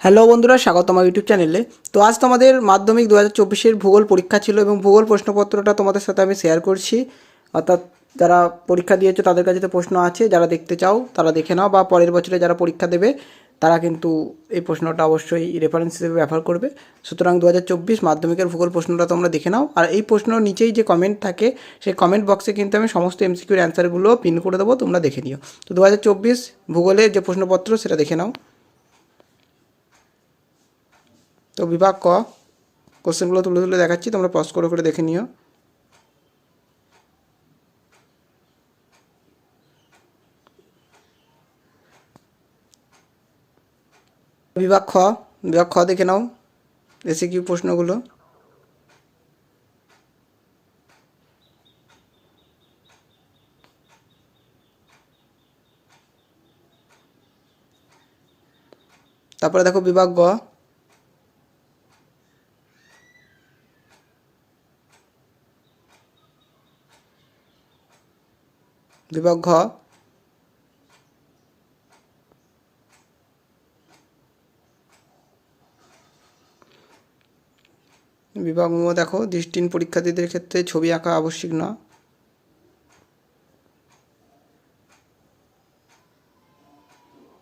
Hello বন্ধুরা, স্বাগত আমার ইউটিউব চ্যানেলে তো আজ তোমাদের মাধ্যমিক দু হাজার চব্বিশের ভূগোল পরীক্ষা ছিল এবং ভূগোল প্রশ্নপত্রটা তোমাদের সাথে আমি শেয়ার করছি। অর্থাৎ যারা পরীক্ষা দিয়েছ, তাদের কাছে তো প্রশ্ন আছে। যারা দেখতে চাও, তারা দেখে নাও বা পরের বছরে যারা পরীক্ষা দেবে, তারা কিন্তু এই প্রশ্নটা অবশ্যই রেফারেন্স হিসেবে ব্যবহার করবে। সুতরাং দু হাজার চব্বিশ মাধ্যমিকের ভূগোল প্রশ্নটা তোমরা দেখে নাও। আর এই প্রশ্ন নিচেই যে কমেন্ট থাকে, সেই কমেন্ট বক্সে কিন্তু আমি সমস্ত এমসিকিউর অ্যান্সারগুলো পিন করে দেবো, তোমরা দেখে নিও। তো দু হাজার চব্বিশ ভূগোলের যে প্রশ্নপত্র, সেটা দেখে নাও। তো বিভাগ ক। কোশ্চেনগুলো তুলে তুলে দেখাচ্ছি, তোমরা পজ করে করে দেখে নিও। বিভাগ খ বিভাগ খ দেখে নাও এসে কি প্রশ্নগুলো। তারপরে দেখো বিভাগ গ। বিভাগ ঘ বিভাগ ম, দেখো, দৃষ্টিহীন পরীক্ষার্থীদের ক্ষেত্রে ছবি আঁকা আবশ্যিক না।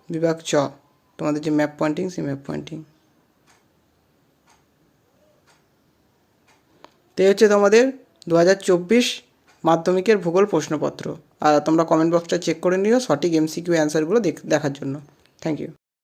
বিভাগ চ, তোমাদের যে ম্যাপ পয়েন্টিং সেই ম্যাপ পয়েন্টিং তো হচ্ছে তোমাদের দু হাজার চব্বিশ মাধ্যমিকের ভূগোল প্রশ্নপত্র। আর তোমরা কমেন্ট বক্সটা চেক করে নিও সঠিক এমসিকিউ অ্যান্সারগুলো দেখার জন্য। Thank you